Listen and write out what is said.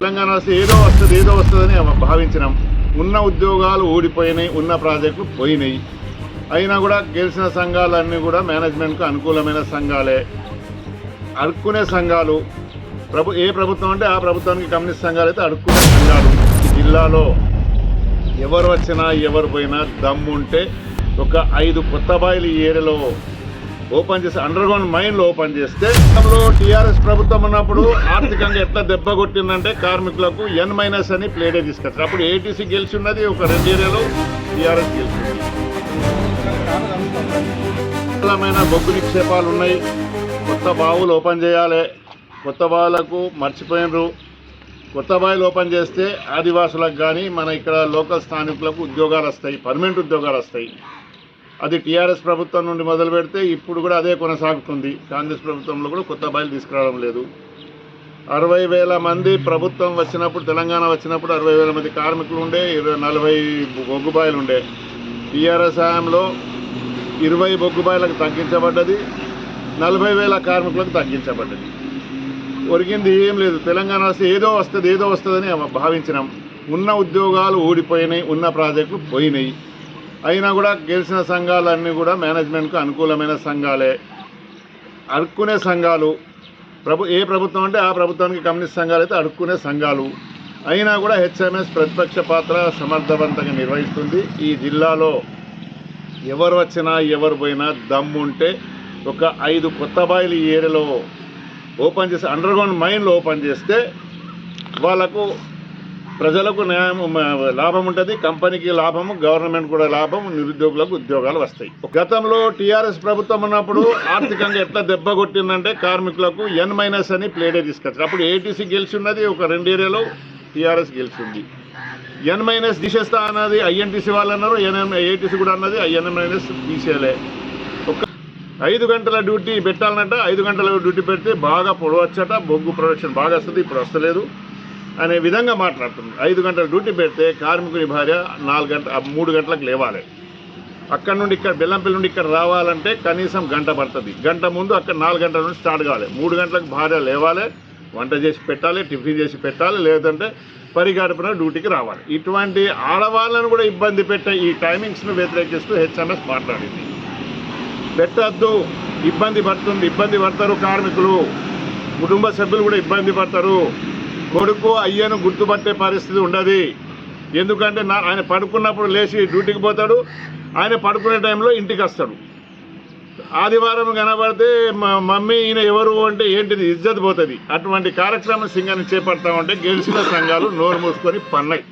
తెలంగాణ వస్తే ఏదో వస్తుంది ఏదో వస్తుందని భావించినాం. ఉన్న ఉద్యోగాలు ఊడిపోయినాయి ఉన్న ప్రాజెక్టులు పోయినాయి. అయినా కూడా గెలిచిన సంఘాలన్నీ కూడా మేనేజ్మెంట్కు అనుకూలమైన సంఘాలే. అడుక్కునే సంఘాలు ప్రభు ఏ ప్రభుత్వం అంటే ఆ ప్రభుత్వానికి కమ్యూనిస్ట్ సంఘాలు అయితే అడుక్కునే సంఘాలు. ఈ జిల్లాలో ఎవరు వచ్చినా ఎవరు పోయినా దమ్ముంటే ఒక ఐదు కొత్త బాయిలు ఈ ఏరియాలో ఓపెన్ చేసి అండర్ గ్రౌండ్ మైన్లు ఓపెన్ చేస్తే గతంలో టీఆర్ఎస్ ప్రభుత్వం ఉన్నప్పుడు ఆర్థికంగా ఎట్లా దెబ్బ కొట్టిందంటే కార్మికులకు ఎన్ మైనస్ అని ప్లేడే తీసుకొచ్చారు. అప్పుడు ఏటీసీ గెలిచి ఉన్నది ఒక రెండు ఏరియాలో టీఆర్ఎస్ గెలిచింది. విశాలమైన బొగ్గు నిక్షేపాలు ఉన్నాయి. కొత్త బావులు ఓపెన్ చేయాలి. కొత్త బావులకు మర్చిపోయినరు. కొత్త బావిలు ఓపెన్ చేస్తే ఆదివాసులకు కానీ మన ఇక్కడ లోకల్ స్థానికులకు ఉద్యోగాలు వస్తాయి పర్మనెంట్ ఉద్యోగాలు వస్తాయి. అది టీఆర్ఎస్ ప్రభుత్వం నుండి మొదలు పెడితే ఇప్పుడు కూడా అదే కొనసాగుతుంది. కాంగ్రెస్ ప్రభుత్వంలో కూడా కొత్త బయలు తీసుకురావడం లేదు. అరవై వేల మంది ప్రభుత్వం వచ్చినప్పుడు తెలంగాణ వచ్చినప్పుడు అరవై వేల మంది కార్మికులు ఉండే ఇరవై నలభై బొగ్గుబాయిలు ఉండే. టీఆర్ఎస్ హయాంలో ఇరవై బొగ్గుబాయిలకు తగ్గించబడ్డది నలభై వేల కార్మికులకు తగ్గించబడ్డది. ఒరిగింది ఏం లేదు. తెలంగాణ వస్తే ఏదో వస్తుంది ఏదో వస్తుందని భావించినాం. ఉన్న ఉద్యోగాలు ఊడిపోయినాయి ఉన్న ప్రాజెక్టులు పోయినాయి. అయినా కూడా గెలిచిన సంఘాలన్నీ కూడా మేనేజ్మెంట్కు అనుకూలమైన సంఘాలే. అడుక్కునే సంఘాలు ప్రభు ఏ ప్రభుత్వం అంటే ఆ ప్రభుత్వానికి కమ్యూనిస్ట్ సంఘాలు అయితే అడుక్కునే సంఘాలు. అయినా కూడా హెచ్ఎంఎస్ ప్రతిపక్ష పాత్ర సమర్థవంతంగా నిర్వహిస్తుంది. ఈ జిల్లాలో ఎవరు వచ్చినా ఎవరు పోయినా దమ్ముంటే ఒక ఐదు కొత్త బాయిలు ఈ ఏరియాలో ఓపెన్ చేసి అండర్ గ్రౌండ్ మైన్లు ఓపెన్ చేస్తే వాళ్ళకు ప్రజలకు న్యాయం లాభం ఉంటుంది కంపెనీకి లాభము గవర్నమెంట్ కూడా లాభం నిరుద్యోగులకు ఉద్యోగాలు వస్తాయి. గతంలో టీఆర్ఎస్ ప్రభుత్వం ఉన్నప్పుడు ఆర్థికంగా ఎట్లా దెబ్బ కొట్టిందంటే కార్మికులకు ఎన్ మైనస్ అని ప్లేడే తీసుకొచ్చారు. అప్పుడు ఏటీసీ గెలిచి ఉన్నది ఒక రెండు ఏరియాలో టీఆర్ఎస్ గెలిచింది. ఎన్ మైనస్ తీసేస్తా అన్నది ఐఎన్టీసీ వాళ్ళు అన్నారు ఎన్ఎం ఏటీసీ కూడా అన్నది ఐఎన్ మైనస్ తీసేయలే. ఒక ఐదు గంటల డ్యూటీ పెట్టాలన్నట ఐదు గంటల డ్యూటీ పెడితే బాగా పొడవచ్చట బొగ్గు ప్రొడక్షన్ బాగా వస్తుంది ఇప్పుడు వస్తలేదు. అనే విధంగా మాట్లాడుతుంది. ఐదు గంటల డ్యూటీ పెడితే కార్మికుని భార్య నాలుగు గంట మూడు గంటలకు లేవాలి. అక్కడ నుండి ఇక్కడ బెల్లంపల్లి నుండి ఇక్కడ రావాలంటే కనీసం గంట పడుతుంది. గంట ముందు అక్కడ నాలుగు గంటల నుండి స్టార్ట్ కావాలి. మూడు గంటలకు భార్య లేవాలి వంట చేసి పెట్టాలి టిఫిన్ చేసి పెట్టాలి లేదంటే పరిగడుపున డ్యూటీకి రావాలి. ఇటువంటి ఆడవాళ్ళను కూడా ఇబ్బంది పెట్టే ఈ టైమింగ్స్ను వ్యతిరేకిస్తూ హెచ్ఎంఎస్ మాట్లాడింది. పెట్టద్దు ఇబ్బంది పడుతుంది ఇబ్బంది పడతారు కార్మికులు. కుటుంబ సభ్యులు కూడా ఇబ్బంది పడతారు. కొడుకు అయ్యను గుర్తుపట్టే పరిస్థితి ఉండదు. ఎందుకంటే నా ఆయన పడుకున్నప్పుడు లేచి డ్యూటీకి పోతాడు. ఆయన పడుకునే టైంలో ఇంటికి వస్తాడు. ఆదివారం కనబడితే మా మమ్మీ ఈయన ఎవరు అంటే ఏంటిది? ఇజ్జత్ పోతుంది. అటువంటి కార్యక్రమం సింగాన్ని చేపడతామంటే గెలిచిన సంఘాలు నోరు మూసుకొని పన్నాయి